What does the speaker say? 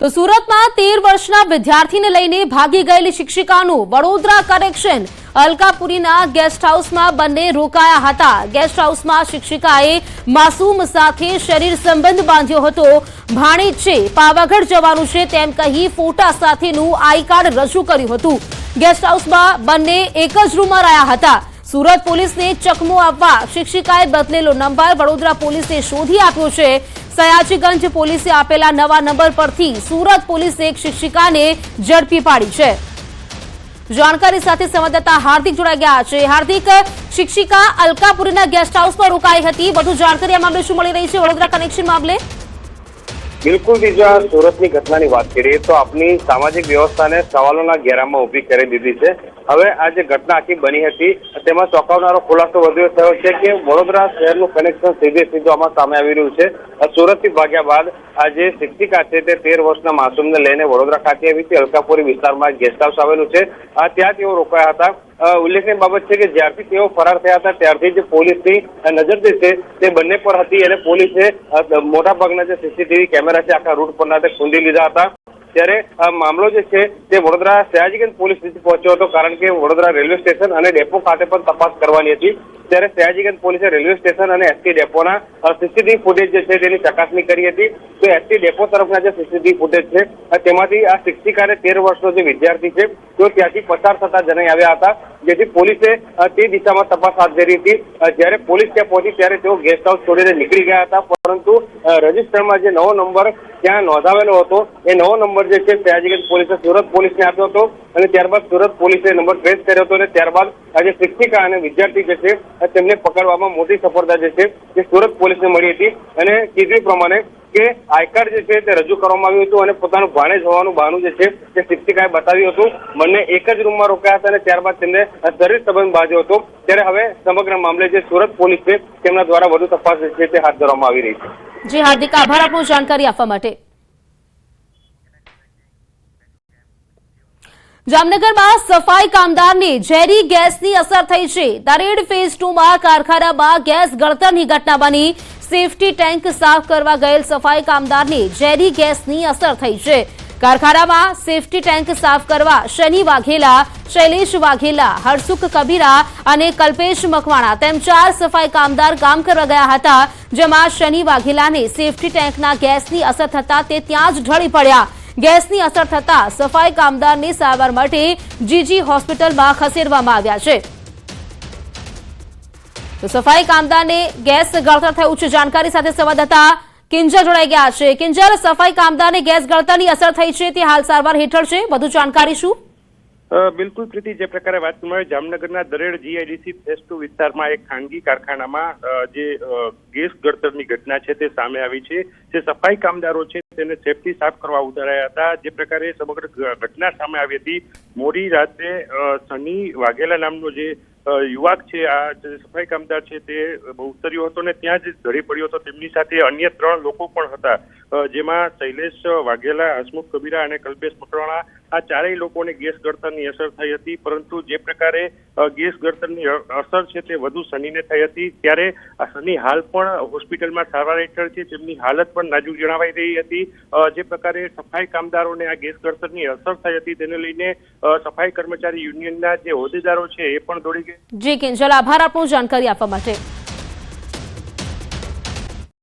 તો સુરતમાં તેર વર્ષના વિદ્યાર્થીને લઈને ભાગી ગયેલી શિક્ષિકાનું વડોદરા કનેક્શન અલકાપુરીના ગેસ્ટ હાઉસમાં બંને રોકાયા હતા. ગેસ્ટ હાઉસમાં શિક્ષિકાએ માસૂમ સાથે શરીર સંબંધ બાંધ્યો હતો. ભાણેજ છે, પાવાગઢ જવાનું છે તેમ કહી ફોટા સાથેનું આઈ કાર્ડ રજૂ કર્યું હતું. ગેસ્ટ હાઉસમાં બંને એક જ રૂમમાં રહ્યા હતા. સુરત પોલીસને ચકમો આપવા શિક્ષિકાએ બદલેલો નંબર વડોદરા પોલીસે શોધી આપ્યો છે. સયાજીગંજ પોલીસે આપેલા નવા નંબર પરથી સુરત પોલીસે એક શિક્ષિકાને ઝડપી પાડી છે. જાણકારી સાથે સંવાદદાતા હાર્દિક જોડાઈ ગયા છે. હાર્દિક, શિક્ષિકા અલકાપુરીના ગેસ્ટ હાઉસમાં રોકાઈ હતી. વધુ જાણકારી આ મામલે શું મળી રહી છે? વડોદરા કનેક્શન મામલે? બિલકુલ બીજો સુરતની ઘટનાની વાત કરીએ તો આપની સામાજિક વ્યવસ્થાને સવાલોના ઘેરામાં ઊભી કરી દીધી છે. હવે આ જે ઘટના આખી બની હતી, તેમાં ચોંકાવનારો ખુલાસો વધુ થયો છે કે વડોદરા શહેરનું કનેક્શન સીધે સીધું આમાં સામે આવી રહ્યું છે. સુરતથી ભાગ્યા બાદ આ જે શિક્ષિકા છે તે તેર વર્ષના માસૂમને લઈને વડોદરા ખાતે આવી હતી. અલકાપુરી વિસ્તારમાં ગેસ્ટ હાઉસ આવેલું છે. આ ત્યાં તેઓ રોકાયા હતા. ઉલ્લેખનીય બાબત છે કે જ્યારથી તેઓ ફરાર થયા હતા, ત્યારથી જે પોલીસની નજર જે છે, તે બંને પર હતી. અને પોલીસે મોટા ભાગના જે સીસીટીવી કેમેરા છે, આખા રૂટ પરના તે ખૂંદી લીધા હતા. ત્યારે આ મામલો જે છે તે વડોદરા સયાજીગંજ પોલીસ સુધી પહોંચ્યો હતો, કારણ કે વડોદરા રેલવે સ્ટેશન અને ડેપો ખાતે પણ તપાસ કરવાની હતી. ત્યારે સયાજીગંજ પોલીસે રેલવે સ્ટેશન અને એસટી ડેપોના સીસીટીવી ફૂટેજ જે છે તેની ચકાસણી કરી હતી. તો એસટી ડેપો તરફના જે સીસીટીવી ફૂટેજ છે તેમાંથી આ શિક્ષિકાને તેર વર્ષનો જે વિદ્યાર્થી છે, તેઓ ત્યાંથી પસાર થતા જણાઈ આવ્યા હતા. જેથી પોલીસે તે દિશામાં તપાસ હાથ ધરી હતી. જ્યારે પોલીસ ત્યાં પહોંચી, ત્યારે તેઓ ગેસ્ટ હાઉસ છોડીને નીકળી ગયા હતા. પરંતુ રજિસ્ટરમાં જે નવો નંબર ત્યાં નોંધાવેલો હતો, એ નવો નંબર જે છે સયાજીગંજ પોલીસે સુરત પોલીસને આપ્યો હતો અને ત્યારબાદ સુરત પોલીસે નંબર ટ્રેસ કર્યો હતો અને ત્યારબાદ આજે શિક્ષિકા અને વિદ્યાર્થી જે છે તેમને પકડવામાં મોટી સફળતા જે છે તે સુરત પોલીસને મળી હતી અને કીધું પ્રમાણે કે આઈ જે છે તે રજૂ કરવામાં આવ્યું હતું અને પોતાનું ભાણેજ હોવાનું બહાનું જે છે, તે શિક્ષિકાએ બતાવ્યું હતું. બંને એક જ રૂમમાં રોકાયા હતા અને ત્યારબાદ તેમને શરીર સંબંધ બાજ્યો હતો. ત્યારે હવે સમગ્ર મામલે જે સુરત પોલીસ છે, તેમના દ્વારા વધુ તપાસ છે તે હાથ ધરવામાં આવી રહી છે. જી હાર્દિક આભાર આપનો જાણકારી આપવા માટે. જામનગરમાં સફાઈ કામદારને ઝેરી ગેસની અસર થઈ છે. દરેડ ફેઝ ટુમાં કારખાનામાં ગેસ ગળતરની ઘટના બની. સેફટી ટેન્ક સાફ કરવા ગયેલ સફાઈ કામદારને ઝેરી ગેસની અસર થઈ છે. કારખાનામાં સેફટી ટેન્ક સાફ કરવા શનિ વાઘેલા, શૈલેષ વાઘેલા, હરસુખ કબીરા અને કલ્પેશ મકવાણા તેમ ચાર સફાઈ કામદાર કામ કરવા ગયા હતા, જેમાં શનિ વાઘેલાને સેફટી ટેન્કના ગેસની અસર થતા તે ત્યાં જ ઢળી પડ્યા. ગેસની અસર થતા સફાઈ કામદારની સારવાર માટે જીજી હોસ્પિટલમાં ખસેડવામાં આવ્યા છે. તો સફાઈ કામદારને ગેસ ગળતર થયું છે. જાણકારી સાથે સંવાદદાતા કિંજલ જોડાઈ ગયા છે. કિંજલ, સફાઈ કામદારને ગેસ ગળતરની અસર થઈ છે. તે હાલ સારવાર હેઠળ છે. વધુ જાણકારી શું? બિલકુલ પ્રીતિ, જે પ્રકારે વાત કરવામાં જામનગરના દરેડ જીઆઈડીસી ફેસ ટુ વિસ્તારમાં એક ખાનગી કારખાનામાં જે ગેસ ગળતરની ઘટના છે તે સામે આવી છે. જે સફાઈ કામદારો છે તેને સેફટી સાફ કરવા ઉતરાયા હતા. જે પ્રકારે સમગ્ર ઘટના સામે આવી હતી. મોડી રાત્રે સની વાઘેલા નામનો જે યુવાક છે, આ સફાઈ કામદાર છે તે ઉતર્યો હતો ને ત્યાં જ ધરી પડ્યો હતો. તેમની સાથે અન્ય ત્રણ લોકો પણ હતા. જેમાં શૈલેષ વાઘેલા, હસમુખ કબીરા અને કલ્પેશ મકરાણા આ ચારેય લોકોને ગેસ ગળતરની અસર થઈ હતી, પરંતુ જે પ્રકારે ગેસ ગળતરની અસર છે તે વધુ શનિને થઈ હતી. ત્યારે આ શનિ હાલ પણ હોસ્પિટલમાં સારવાર હેઠળ છે, તેમની હાલત પણ નાજુક જણાવાઈ રહી હતી. જે પ્રકારે સફાઈ કામદારોને આ ગેસ ગળતરની અસર થઈ હતી, તેને લઈને સફાઈ કર્મચારી યુનિયનના જે હોદ્દેદારો છે, એ પણ દોડી ગયા જી કિંજલ, આભાર આપનો જાણકારી આપવા માટે.